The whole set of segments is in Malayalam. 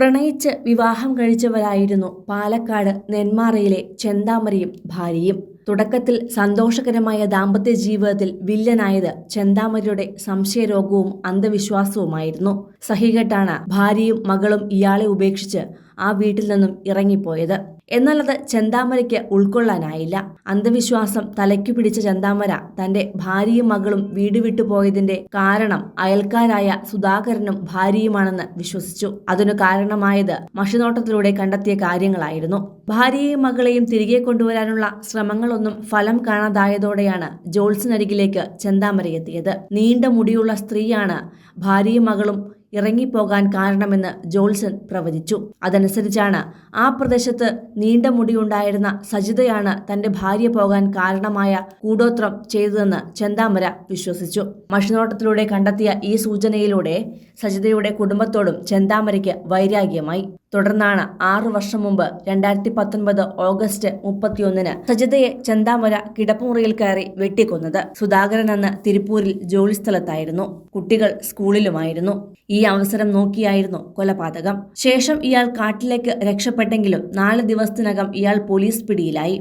പ്രണയിച്ച് വിവാഹം കഴിച്ചവരായിരുന്നു പാലക്കാട് നെന്മാറയിലെ ചെന്താമരയും ഭാര്യയും. തുടക്കത്തിൽ സന്തോഷകരമായ ദാമ്പത്യ ജീവിതത്തിൽ വില്ലനായത് ചെന്താമരയുടെ സംശയരോഗവും അന്ധവിശ്വാസവുമായിരുന്നു. സഹികെട്ടാണ് ഭാര്യയും മകളും ഇയാളെ ഉപേക്ഷിച്ച് ആ വീട്ടിൽ നിന്നും ഇറങ്ങിപ്പോയത്. എന്നാൽ അത് ചെന്താമരയ്ക്ക് ഉൾക്കൊള്ളാനായില്ല. അന്ധവിശ്വാസം തലയ്ക്കു പിടിച്ച ചെന്താമര തന്റെ ഭാര്യയും മകളും വീട് വിട്ടുപോയതിന്റെ കാരണം അയൽക്കാരായ സുധാകരനും ഭാര്യയുമാണെന്ന് വിശ്വസിച്ചു. അതിനു കാരണമായത് മഷിനോട്ടത്തിലൂടെ കണ്ടെത്തിയ കാര്യങ്ങളായിരുന്നു. ഭാര്യയെയും മകളെയും തിരികെ കൊണ്ടുവരാനുള്ള ശ്രമങ്ങളൊന്നും ഫലം കാണാതായതോടെയാണ് ജോൾസിനരികിലേക്ക് ചെന്താമര എത്തിയത് നീണ്ട മുടിയുള്ള സ്ത്രീയാണ് ഭാര്യയും മകളും ഇറങ്ങിപ്പോകാൻ കാരണമെന്ന് ജോൾസൺ പ്രവചിച്ചു. അതനുസരിച്ചാണ് ആ പ്രദേശത്ത് നീണ്ട മുടിയുണ്ടായിരുന്ന സജിതയാണ് തന്റെ ഭാര്യ പോകാൻ കാരണമായ കൂടോത്രം ചെയ്തതെന്ന് ചെന്താമര വിശ്വസിച്ചു. മഷിനോട്ടത്തിലൂടെ കണ്ടെത്തിയ ഈ സൂചനയിലൂടെ സജിതയുടെ കുടുംബത്തോടും ചെന്താമരയ്ക്ക് വൈരാഗ്യമായി. തുടർന്നാണ് ആറു വർഷം മുമ്പ് രണ്ടായിരത്തി പത്തൊൻപത് ഓഗസ്റ്റ് മുപ്പത്തിയൊന്നിന് സജിതയെ ചെന്താമര കിടപ്പുമുറിയിൽ കയറി വെട്ടിക്കൊന്നത്. സുധാകരൻ അന്ന് തിരുപ്പൂരിൽ ജോലി സ്ഥലത്തായിരുന്നു കുട്ടികൾ സ്കൂളിലുമായിരുന്നു. ഈ അവസരം നോക്കിയായിരുന്നു കൊലപാതകം. ശേഷം ഇയാൾ കാട്ടിലേക്ക് രക്ഷപ്പെട്ടെങ്കിലും നാല് ദിവസത്തിനകം ഇയാൾ പോലീസ് പിടിയിലായി.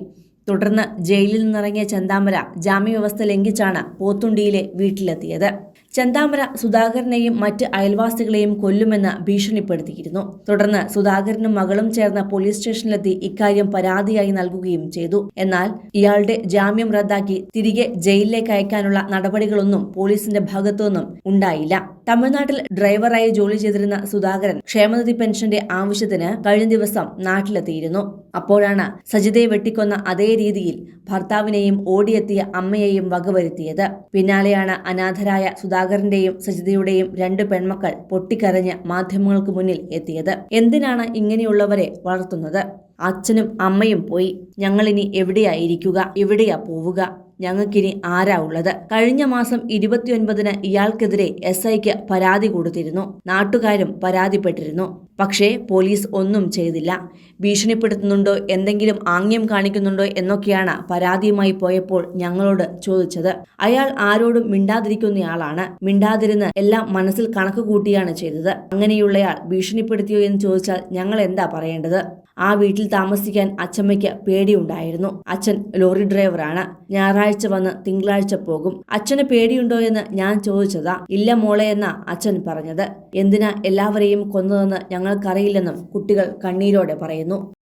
തുടർന്ന് ജയിലിൽ നിന്നിറങ്ങിയ ചെന്താമര ജാമ്യവ്യവസ്ഥ ലംഘിച്ചാണ് പോത്തുണ്ടിയിലെ വീട്ടിലെത്തിയത്. ചെന്താമര സുധാകരനെയും മറ്റ് അയൽവാസികളെയും കൊല്ലുമെന്ന് ഭീഷണിപ്പെടുത്തിയിരുന്നു. തുടർന്ന് സുധാകരനും മകളും ചേർന്ന് പോലീസ് സ്റ്റേഷനിലെത്തി ഇക്കാര്യം പരാതിയായി നൽകുകയും ചെയ്തു. എന്നാൽ ഇയാളുടെ ജാമ്യം റദ്ദാക്കി തിരികെ ജയിലിലേക്ക് അയക്കാനുള്ള നടപടികളൊന്നും പോലീസിന്റെ ഭാഗത്തുനിന്നും ഉണ്ടായില്ല. തമിഴ്നാട്ടിൽ ഡ്രൈവറായി ജോലി ചെയ്തിരുന്ന സുധാകരൻ ക്ഷേമനിധി പെൻഷന്റെ ആവശ്യത്തിന് കഴിഞ്ഞ ദിവസം നാട്ടിലെത്തിയിരുന്നു. അപ്പോഴാണ് സജിതയെ വെട്ടിക്കൊന്ന അതേ രീതിയിൽ ഭർത്താവിനെയും ഓടിയെത്തിയ അമ്മയെയും വകവരുത്തിയത്. പിന്നാലെയാണ് അനാഥരായ സുധാകരന്റെയും സജിതയുടെയും രണ്ട് പെൺമക്കൾ പൊട്ടിക്കരഞ്ഞ് മാധ്യമങ്ങൾക്ക് മുന്നിൽ എത്തിയത്. എന്തിനാണ് ഇങ്ങനെയുള്ളവരെ വളർത്തുന്നത്? അച്ഛനും അമ്മയും പോയി. ഞങ്ങളിനി എവിടെയായിരിക്കുക എവിടെയാ പോവുക? ഞങ്ങൾക്കിനി ആരാ ഉള്ളത്? കഴിഞ്ഞ മാസം ഇരുപത്തിയൊൻപതിന് ഇയാൾക്കെതിരെ എസ് ഐക്ക് പരാതി കൊടുത്തിരുന്നു. നാട്ടുകാരും പരാതിപ്പെട്ടിരുന്നു. പക്ഷേ പോലീസ് ഒന്നും ചെയ്തില്ല. ഭീഷണിപ്പെടുത്തുന്നുണ്ടോ? എന്തെങ്കിലും ആംഗ്യം കാണിക്കുന്നുണ്ടോ? എന്നൊക്കെയാണ് പരാതിയുമായി പോയപ്പോൾ ഞങ്ങളോട് ചോദിച്ചത്. അയാൾ ആരോടും മിണ്ടാതിരിക്കുന്നയാളാണ്. മിണ്ടാതിരുന്ന് എല്ലാം മനസ്സിൽ കണക്ക് കൂട്ടിയാണ് ചെയ്തത്. അങ്ങനെയുള്ളയാൾ ഭീഷണിപ്പെടുത്തിയോ എന്ന് ചോദിച്ചാൽ ഞങ്ങൾ എന്താ പറയേണ്ടത്? ആ വീട്ടിൽ താമസിക്കാൻ അച്ഛമ്മയ്ക്ക് പേടിയുണ്ടായിരുന്നു. അച്ഛൻ ലോറി ഡ്രൈവറാണ്. ഞായറാഴ്ച വന്ന് തിങ്കളാഴ്ച പോകും. അച്ഛന് പേടിയുണ്ടോ എന്ന് ഞാൻ ചോദിച്ചതാ. ഇല്ല മോളെ എന്ന അച്ഛൻ പറഞ്ഞത്. എന്തിനാ എല്ലാവരെയും കൊന്നതെന്ന് ഞങ്ങൾക്കറിയില്ലെന്നും കുട്ടികൾ കണ്ണീരോടെ പറയുന്നു.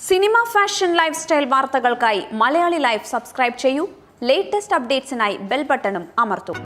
സിനിമ ഫാഷൻ ലൈഫ് സ്റ്റൈൽ വാർത്തകൾക്കായി മലയാളി ലൈഫ് സബ്സ്ക്രൈബ് ചെയ്യൂ. ലേറ്റസ്റ്റ് അപ്ഡേറ്റ്സിനായി ബെൽ ബട്ടണും അമർത്തും.